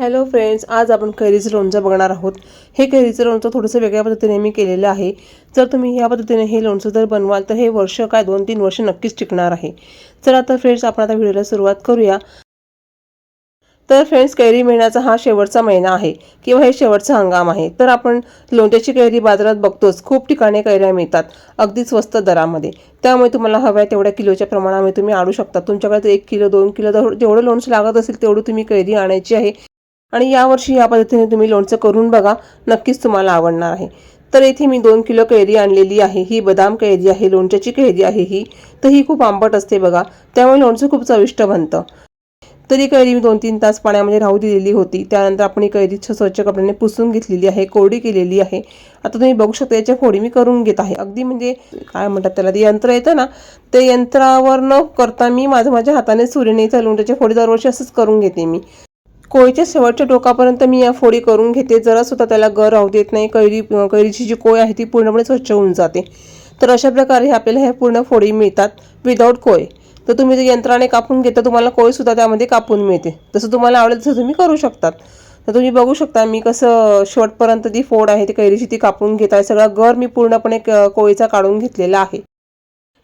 Hello friends आज आपण कैरीचं लोणचं बघणार आहोत. हे कैरीचं लोणचं थोडंसं वेगळ्या पद्धतीने मी केलेलं आहे. जर तुम्ही ह्या पद्धतीने हे लोणचं जर बनवाल तर हे वर्ष काय दोन तीन वर्ष नक्कीच टिकणार आहे. चला आता फ्रेंड्स आपण आता व्हिडिओला सुरुवात करूया. तर फ्रेंड्स कैरी महिन्याचा हा शेवटचा महिना आहे किंवा हे शेवटचा हंगाम आहे. तर आपण लोणच्याची कैरी बाजारात बघतोच. खूप ठिकाणी कैऱ्या मिळतात अगदी स्वस्त दरामध्ये. त्यामुळे तुम्हाला हव्या तेवढ्या किलोच्या प्रमाणामध्ये तुम्ही आणू शकता. तुमच्याकडे एक किलो दोन किलो जेवढं लोणचं लागत असेल तेवढं तुम्ही कैरी आणायची आहे. आणि यावर्षी या पद्धतीने तुम्ही लोणचं करून बघा. नक्कीच तुम्हाला आवडणार आहे. तर येथे मी दोन किलो कैरी आणलेली आहे. ही बदाम कैरी आहे लोणच्याची कैरी आहे ही. तर ही खूप आंबट असते बघा. त्यामुळे लोणचं खूप चविष्ट बनतं. तरी कैरी मी दोन तीन तास पाण्यामध्ये राहू दिलेली होती. त्यानंतर आपण ही कैरी स्वच्छ कपड्याने पुसून घेतलेली आहे कोरडी केलेली आहे. आता तुम्ही बघू शकता याच्या फोडी मी करून घेत आहे. अगदी म्हणजे काय म्हणतात त्याला ते यंत्र येतं ना ते यंत्रावर न करता मी माझं माझ्या हाताने सुरीने इथं लोणच्याच्या फोडी दरवर्षी असंच करून घेते मी. कोळीच्या शेवटच्या टोकापर्यंत मी या फोडी करून घेते. जरा सुद्धा त्याला गर राहू देत नाही. कैरी कैरीची जी कोय आहे ती पूर्णपणे स्वच्छ होऊन जाते. तर अशा प्रकारे आपल्याला ह्या पूर्ण फोडी मिळतात विदाऊट कोय. तर तुम्ही जर यंत्राने कापून घेता तुम्हाला कोयसुद्धा त्यामध्ये कापून मिळते. जसं तुम्हाला आवडेल तसं तुम्ही करू शकतात. तर तुम्ही बघू शकता मी कसं शेवटपर्यंत ती फोड आहे ती कैरीची ती कापून घेत आहे. सगळा गर मी पूर्णपणे कोळीचा काढून घेतलेला आहे.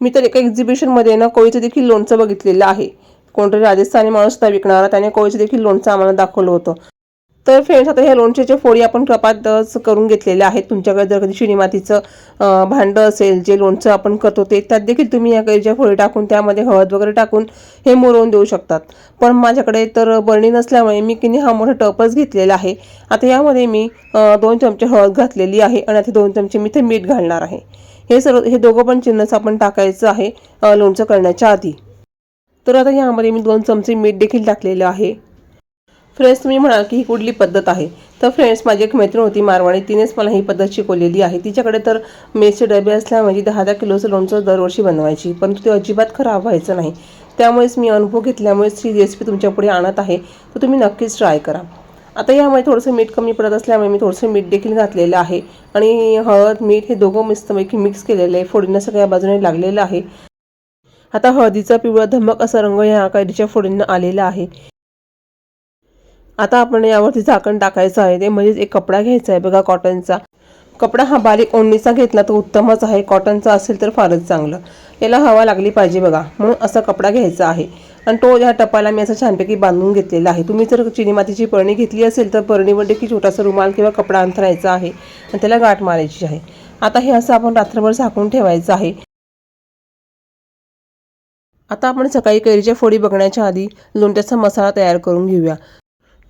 मी तर एका एक्झिबिशनमध्ये ना कोळीचं देखील लोणचं बघितलेलं आहे. कोणतरी राजस्थानी माणूस होता विकणारा त्याने कोळीचं देखील लोणचं आम्हाला दाखवलं होतं. तर फ्रेंड्स आता ह्या लोणच्याच्या फोडी आपण कपातच करून घेतलेल्या आहेत. तुमच्याकडे जर कधी शिणी मातीचं भांडं असेल जे लोणचं आपण करतो ते त्यात देखील तुम्ही या कैरीच्या फोडी टाकून त्यामध्ये हळद वगैरे टाकून हे मुरवून देऊ शकतात. पण माझ्याकडे तर बर्णी नसल्यामुळे मी किनी हा मोठा टपच घेतलेला आहे. आता यामध्ये मी दोन चमचे हळद घातलेली आहे आणि आता दोन चमचे मी ते मीठ घालणार आहे. हे सर्व हे दोघं पण चिन्हच आपण टाकायचं आहे लोणचं करण्याच्या आधी. तर आता यामध्ये मी दोन चमचे मीठ देखील टाकलेलं आहे. फ्रेंड्स तुम्ही म्हणाल की ही कुठली पद्धत आहे? तर फ्रेंड्स माझी एक मैत्रीण होती मारवाणी तिनेच मला ही पद्धत शिकवलेली आहे. तिच्याकडे तर मेसचे डबे असल्यामुळे म्हणजे दहा दहा किलोचं लोणचं दरवर्षी बनवायची. परंतु ते अजिबात खराब व्हायचं नाही. त्यामुळेच मी अनुभव घेतल्यामुळेच ही रेसिपी तुमच्यापुढे आणत आहे. तर तुम्ही नक्कीच ट्राय करा. आता यामुळे थोडंसं मीठ कमी पडत असल्यामुळे मी थोडंसं मीठ देखील घातलेलं आहे. आणि हळद मीठ हे दोघं मस्तपैकी मिक्स केलेलं आहे. फोडीनं सगळ्या बाजूने लागलेलं आहे. आता हळदीचा पिवळा धमक असा रंग या कैरीच्या फोडींना आलेला आहे. आता आपण यावरती झाकण टाकायचं आहे. ते म्हणजेच एक कपडा घ्यायचा आहे. बघा कॉटनचा. कपडा हा बारीक ओढणीचा घेतला तर उत्तमच आहे. कॉटनचा असेल तर फारच चांगलं. याला हवा लागली पाहिजे बघा. म्हणून असा कपडा घ्यायचा आहे. आणि तो या टपाला मी असं छानपैकी बांधून घेतलेला आहे. तुम्ही जर चिनी मातीची पळणी घेतली असेल तर पळणीवर देखील छोटासा रुमाल किंवा कपडा अंथरायचा आहे. आणि त्याला गाठ मारायची आहे. आता हे असं आपण रात्रभर झाकून ठेवायचं आहे. आता आपण सकाळी कैरीच्या फोडी बघण्याच्या आधी लोणच्याचा मसाला तयार करून घेऊया.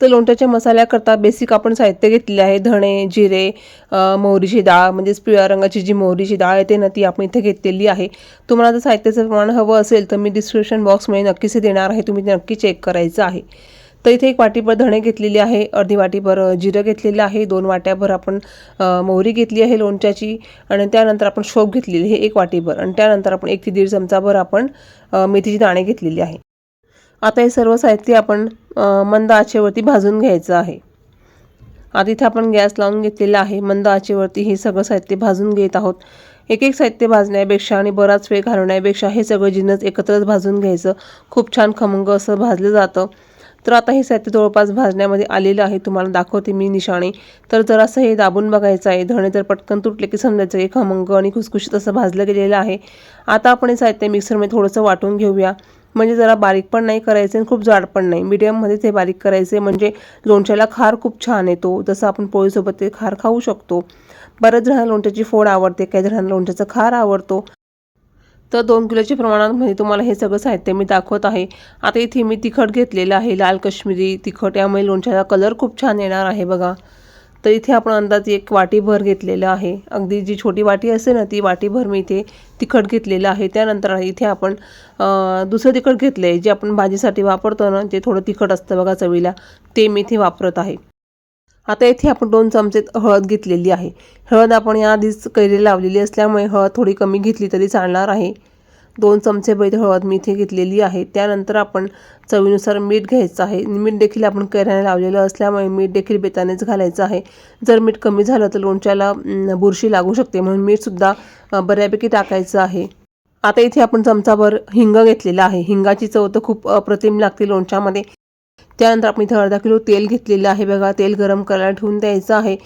तर लोणच्याच्या मसाल्याकरता बेसिक आपण साहित्य घेतले आहे. धणे जिरे मोहरीची डाळ म्हणजेच पिवळ्या रंगाची जी मोहरीची डाळ येते ना ती आपण इथे घेतलेली आहे. तुम्हाला जर साहित्याचं प्रमाण हवं असेल तर मी डिस्क्रिप्शन बॉक्समध्ये नक्कीच देणार आहे. तुम्ही ते नक्की चेक करायचं आहे. तर इथे एक वाटीभर धणे घेतलेली आहे अर्धी वाटीभर जिरं घेतलेलं आहे दोन वाट्याभर आपण मोहरी घेतली आहे लोणच्याची आणि त्यानंतर आपण शोप घेतलेली हे एक वाटीभर आणि त्यानंतर आपण एक ते दीड चमचाभर आपण मेथीची दाणे घेतलेली आहे. आता हे सर्व साहित्य आपण मंद आचेवरती भाजून घ्यायचं आहे. आता इथं आपण गॅस लावून घेतलेला आहे. मंद आचेवरती हे सगळं साहित्य भाजून घेत आहोत. एक एक साहित्य भाजण्यापेक्षा आणि बराच वेळ घालवण्यापेक्षा हे सगळं जिन्नस एकत्रच भाजून घ्यायचं. खूप छान खमंग असं भाजलं जातं. तर आता हे साहित्य जवळपास भाजण्यामध्ये आलेलं आहे. तुम्हाला दाखवते मी निशाणे. तर जरासं हे दाबून बघायचं आहे. धणे जर पटकन तुटले की समजायचं एक खमंग आणि खुसखुशीत असं भाजलं गेलेलं आहे. आता आपण हे साहित्य मिक्सरमध्ये थोडंसं वाटून घेऊया. म्हणजे जरा बारीक पण नाही करायचे आणि खूप जाड पण नाही. मीडियममध्येच हे बारीक करायचे म्हणजे लोणच्याला खार खूप छान येतो. जसं आपण पोळीसोबत ते खार खाऊ शकतो. बऱ्याच जणांना लोणच्याची फोड आवडते. काही जणांना लोणच्याचा खार आवडतो. तर दोन किलोच्या प्रमाणामध्ये म्हणजे तुम्हाला हे सगळं साहित्य मी दाखवत आहे. आता इथे मी तिखट घेतलेलं आहे लाल कश्मीरी तिखट. यामुळे लोणच्याला कलर खूप छान येणार आहे बघा. तर इथे आपण अंदाज एक वाटीभर घेतलेलं आहे. अगदी जी छोटी वाटी असते ना ती वाटीभर मी इथे तिखट घेतलेलं आहे. त्यानंतर इथे आपण दुसरं तिखट घेतलं आहे जे आपण भाजीसाठी वापरतो ना ते थोडं तिखट असतं बघा चवीला ते मी इथे वापरत आहे. आता इथे आपण दोन चमचे हळद घेतलेली आहे. हळद आपण याआधीच कैरी लावलेली असल्यामुळे हळद थोडी कमी घेतली तरी चालणार आहे. दोन चमचे बैठ हळद मी इथे घेतलेली आहे. त्यानंतर आपण चवीनुसार मीठ घ्यायचं आहे. मीठ देखील आपण कैऱ्याने लावलेलं असल्यामुळे मीठ देखील बेतानेच घालायचं आहे. जर मीठ कमी झालं तर लोणच्याला बुरशी लागू शकते म्हणून मीठसुद्धा बऱ्यापैकी टाकायचं आहे. आता इथे आपण चमचाभर हिंग घेतलेला आहे. हिंगाची चव तर खूप अप्रतिम लागते लोणच्यामध्ये. त्यानंतर आपण इथं अर्धा किलो तेल घेतलेलं आहे. बघा तेल गरम करायला ठेवून द्यायचं आहे.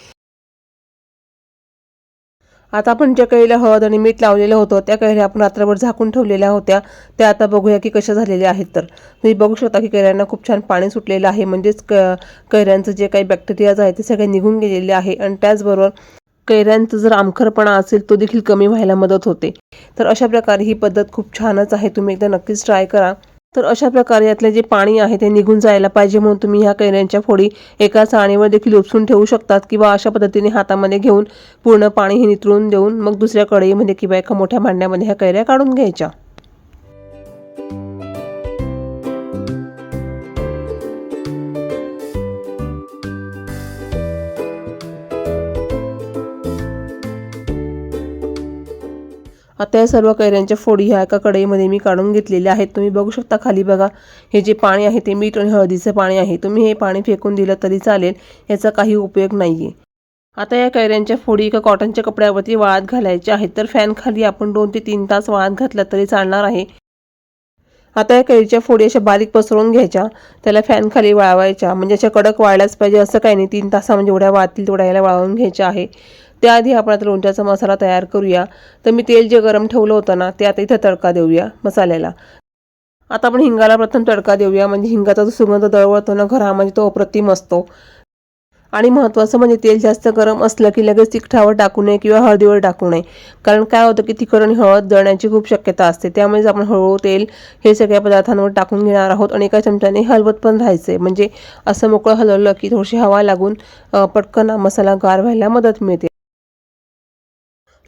आता आपण ज्या कैरीला हळद आणि मीठ लावलेलं होतं त्या कैऱ्या आपण रात्रभर झाकून ठेवलेल्या होत्या. त्या आता बघूया की कशा झालेल्या आहेत तर. तुम्ही बघू शकता की कैऱ्यांना खूप छान पाणी सुटलेलं आहे. म्हणजेच क कैऱ्यांचं जे काही बॅक्टेरियाज आहे ते सगळे निघून गेलेले आहे. आणि त्याचबरोबर कैऱ्यांचं जर आमखरपणा असेल तो देखील कमी व्हायला मदत होते. तर अशा प्रकारे ही पद्धत खूप छानच आहे. तुम्ही एकदा नक्कीच ट्राय करा. तर अशा प्रकारे यातले जे पाणी आहे ते निघून जायला पाहिजे म्हणून तुम्ही ह्या कैऱ्यांच्या फोडी एका चाळणीवर देखील उपसून ठेवू शकतात किंवा अशा पद्धतीने हातामध्ये घेऊन पूर्ण पाणी हे नितळून देऊन मग दुसऱ्या कढईमध्ये म्हणजे किंवा एका मोठ्या भांड्यामध्ये ह्या कैऱ्या काढून घ्यायच्या. आता या सर्व कैऱ्यांच्या फोडी ह्या एका कढईमध्ये मी काढून घेतलेल्या आहेत. तुम्ही बघू शकता खाली बघा हे जे पाणी आहे ते मीठ आणि हळदीचं पाणी आहे. तुम्ही हे पाणी फेकून दिलं तरी चालेल याचा काही उपयोग नाही आहे आता या कैऱ्यांच्या फोडी एका कॉटनच्या कपड्यावरती वाळत घालायच्या आहेत. तर फॅनखाली आपण दोन ते तीन तास वाळत घातला तरी चालणार आहे. आता या कैरीच्या फोडी अशा बारीक पसरवून घ्यायच्या. त्याला फॅनखाली वाळवायच्या. म्हणजे अशा कडक वाळल्याच पाहिजे. असं काही नाही तीन तासामध्ये जेवढ्या वाळतील तेवढ्या याला वाळवून घ्यायच्या आहे. त्याआधी आपण आता लोणच्याचा मसाला तयार करूया. तर मी तेल जे गरम ठेवलं होतं ना ते आता इथं तडका देऊया मसाल्याला. आता आपण हिंगाला प्रथम तडका देऊया. म्हणजे हिंगाचा जो सुगंध दळवळतो ना घरामध्ये तो अप्रतिम असतो. आणि महत्त्वाचं म्हणजे तेल जास्त गरम असलं की लगेच तिखटावर टाकू नये किंवा हळदीवर टाकू नये. कारण काय होतं की तिखट आणि हळद जळण्याची खूप शक्यता असते. त्यामुळेच आपण हळूहळू तेल हे सगळ्या पदार्थांवर टाकून घेणार आहोत. आणि एका चमच्याने हलवत पण राहायचे म्हणजे असं मोकळं हलवलं की थोडीशी हवा लागून पटकन मसाला गार व्हायला मदत मिळते.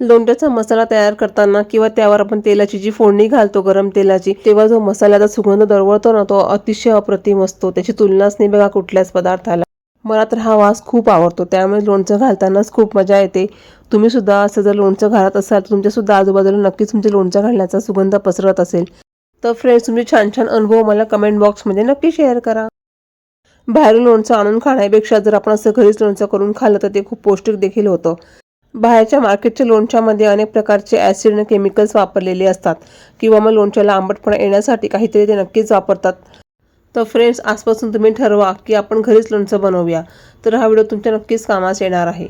लोणच्याचा मसाला तयार करताना किंवा त्यावर आपण तेलाची जी फोडणी घालतो गरम तेलाची तेव्हा जो मसाल्याचा सुगंध दरवळतो ना तो अतिशय अप्रतिम असतो. त्याची तुलनाच नाही बघा कुठल्याच पदार्थाला. मला तर हा वास खूप आवडतो. त्यामुळे लोणचं घालतानाच खूप मजा येते. तुम्ही सुद्धा असं जर लोणचं घालत असाल तर आजूबाजूला नक्कीच तुमचे लोणचं घालण्याचा सुगंध पसरत असेल. तर फ्रेंड्स तुमचे छान छान अनुभव मला कमेंट बॉक्समध्ये नक्की शेअर करा. बाहेरून लोणचं आणून खाण्यापेक्षा जर आपण असं घरीच लोणचं करून खाल्लं तर ते खूप पौष्टिक देखील होतं. बाहेरच्या मार्केटच्या लोणच्यामध्ये अनेक प्रकारचे ॲसिड आणि केमिकल्स वापरलेले असतात किंवा मग लोणच्याला आंबटपणा येण्यासाठी काहीतरी ते नक्कीच वापरतात. तर फ्रेंड्स आजपासून तुम्ही ठरवा की आपण घरीच लोणचं बनवूया. तर हा व्हिडिओ तुमच्या नक्कीच कामास येणार आहे.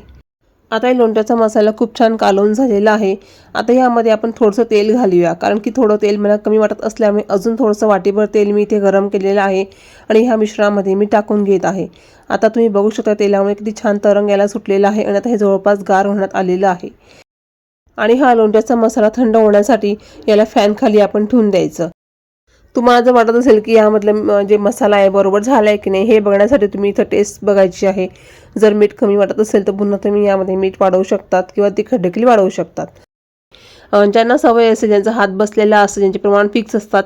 आता हे लोणच्याचा मसाला खूप छान कालवून झालेला आहे. आता यामध्ये आपण थोडंसं तेल घालूया कारण की थोडं तेल मला कमी वाटत असल्यामुळे अजून थोडंसं वाटीभर तेल मी इथे गरम केलेलं आहे आणि ह्या मिश्रणामध्ये मी टाकून घेत आहे. आता तुम्ही बघू शकता तेलामुळे किती छान तरंग याला सुटलेला आहे आणि आता हे जवळपास गार होण्यात आलेलं आहे. आणि हा लोणच्याचा मसाला थंड होण्यासाठी याला फॅनखाली आपण ठेवून द्यायचं. तुम्हाला जर वाटत असेल की यामधलं जे मसाला आहे बरोबर झाला आहे की नाही हे बघण्यासाठी तुम्ही इथं टेस्ट बघायची आहे. जर मीठ कमी वाटत असेल तर पुन्हा तुम्ही यामध्ये मीठ वाढवू शकतात किंवा तिखट देखील वाढवू शकतात. ज्यांना सवय असेल ज्यांचा हात बसलेला असतं ज्यांचे प्रमाण फिक्स असतात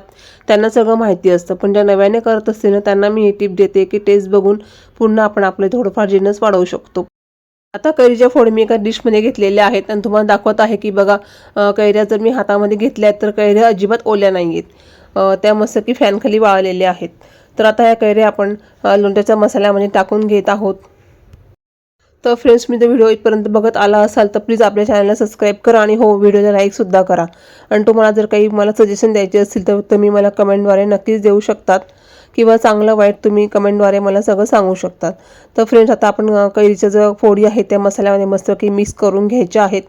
त्यांना सगळं माहिती असतं. पण ज्या नव्याने करत असतील ना त्यांना मी हे टीप देते की टेस्ट बघून पुन्हा आपण आपले थोडंफार जिन्नस वाढवू शकतो. आता कैरीच्या फोड मी एका डिशमध्ये घेतलेल्या आहेत. आणि तुम्हाला दाखवत आहे की बघा कैऱ्या जर मी हातामध्ये घेतल्या आहेत तर कैऱ्या अजिबात ओल्या नाही आहेत त्या मस्त की फॅनखाली वाळलेल्या आहेत. तर आता या कैऱ्या आपण अं, लोणच्याच्या मसाल्यामध्ये म्हणजे टाकून घेत आहोत. तर फ्रेंड्स मी जर व्हिडिओ इथपर्यंत बघत आला असाल तर प्लीज आपल्या चॅनलला सबस्क्राईब करा आणि हो व्हिडिओला लाईकसुद्धा करा. आणि तुम्हाला जर काही मला सजेशन द्यायचे असतील तर तुम्ही मला कमेंटद्वारे नक्कीच देऊ शकतात. किंवा चांगलं वाईट तुम्ही कमेंटद्वारे मला सगळं सांगू शकतात. तर फ्रेंड्स आता आपण कैरीच्या ज्या फोडी आहेत त्या मसाल्यामध्ये मस्त की मिक्स करून घ्यायच्या आहेत.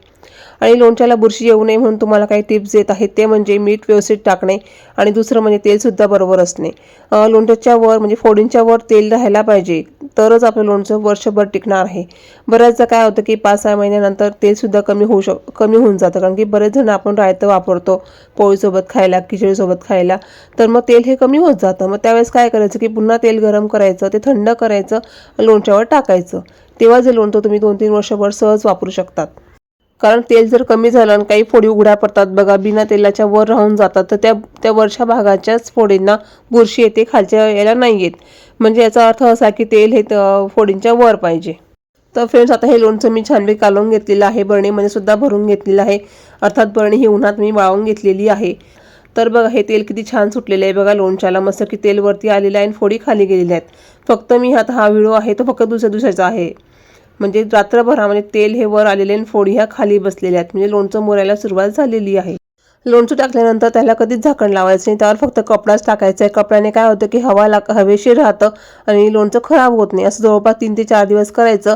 आणि लोणच्याला बुरशी येऊ नये म्हणून तुम्हाला काही टिप्स देत आहेत. ते म्हणजे मीठ व्यवस्थित टाकणे आणि दुसरं म्हणजे तेलसुद्धा बरोबर असणे. लोणच्याच्या वर म्हणजे फोडींच्या वर तेल राहायला पाहिजे तरच आपलं लोणचं वर्षभर टिकणार आहे. बऱ्याचदा काय होतं की पाच सहा महिन्यानंतर तेलसुद्धा कमी होऊ शक कमी होऊन जातं. कारण की बरेच जण आपण रायतं वापरतो पोळीसोबत खायला खिचडीसोबत खायला तर मग तेल हे कमी होत जातं. मग त्यावेळेस काय करायचं की पुन्हा तेल गरम करायचं ते थंड करायचं लोणच्यावर टाकायचं. तेव्हा जे लोणचं तुम्ही दोन तीन वर्षभर सहज वापरू शकतात. कारण तेल जर कमी झालं आणि काही फोडी उघड्या पडतात बघा बिना तेलाच्या वर राहून जातात तर त्या त्या वरच्या भागाच्याच फोडींना बुरशी येते खालच्या याला नाही येत. म्हणजे याचा अर्थ असा की तेल हे फोडींच्या वर पाहिजे. तर फ्रेंड्स आता हे लोणचं मी छानपैकी कालवून घेतलेलं आहे बरणीमध्ये सुद्धा भरून घेतलेलं आहे. अर्थात बरणी ही उन्हात मी वाळवून घेतलेली आहे. तर बघा हे तेल किती छान सुटलेलं आहे बघा लोणच्याला मस्त की तेल वरती आलेलं आहे आणि फोडी खाली गेलेल्या आहेत. फक्त मी आता हा व्हिडिओ आहे तो फक्त दुसऱ्या दिवसाचा आहे. म्हणजे रात्रभरामध्ये तेल हे वर आलेले आणि फोडी ह्या खाली बसलेल्या आहेत. म्हणजे लोणचं मोरायला सुरुवात झालेली आहे. लोणचं टाकल्यानंतर त्याला कधीच झाकण लावायचं नाही. त्यावर फक्त कपडाच टाकायचा आहे. कपड्याने काय होतं की हवा लाग हवेशीर राहतं आणि लोणचं खराब होत नाही. असं जवळपास तीन ते चार दिवस करायचं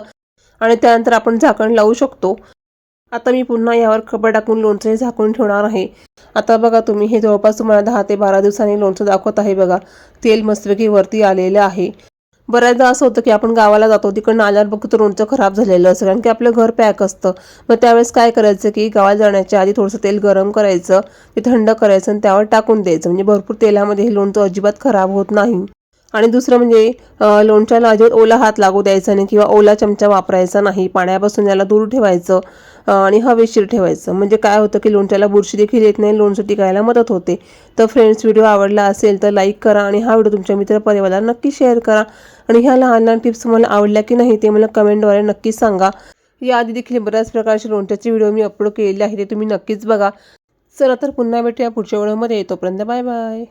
आणि त्यानंतर आपण झाकण लावू शकतो. आता मी पुन्हा यावर कपडे टाकून लोणचं हे झाकून ठेवणार आहे. आता बघा तुम्ही हे जवळपास तुम्हाला दहा ते बारा दिवसांनी लोणचं दाखवत आहे बघा. तेल मस्तपैकी वरती आलेलं आहे. बऱ्याचदा असं होतं की आपण गावाला जातो तिकडनं आल्यावर बघतो लोणचं खराब झालेलं असतं कारण की आपलं घर पॅक असतं. मग त्यावेळेस काय करायचं की गावाला जाण्याच्या आधी थोडंसं तेल गरम करायचं ते थंड करायचं आणि त्यावर टाकून द्यायचं. म्हणजे भरपूर तेलामध्ये हे लोणचं अजिबात खराब होत नाही. आणि दुसरं म्हणजे लोणच्याला अजिबात ओला हात लागू द्यायचा नाही किंवा ओला चमचा वापरायचा नाही. पाण्यापासून याला दूर ठेवायचं आणि हवेशीर ठेवायचं. म्हणजे काय होतं की लोणच्याला बुरशी देखील येत नाही लोणचं टिकायला मदत होते. तर फ्रेंड्स व्हिडिओ आवडला असेल तर लाईक करा आणि हा व्हिडिओ तुमच्या मित्रपरिवाराला नक्की शेअर करा. आणि ह्या लहान लहान टिप्स तुम्हाला आवडल्या की नाही ते मला कमेंटद्वारे नक्की सांगा. याआधी देखील बऱ्याच प्रकारचे लोणच्याचे व्हिडिओ मी अपलोड केलेले आहे ते तुम्ही नक्कीच बघा. चला तर पुन्हा भेटूया पुढच्या व्हिडिओमध्ये तोपर्यंत बाय बाय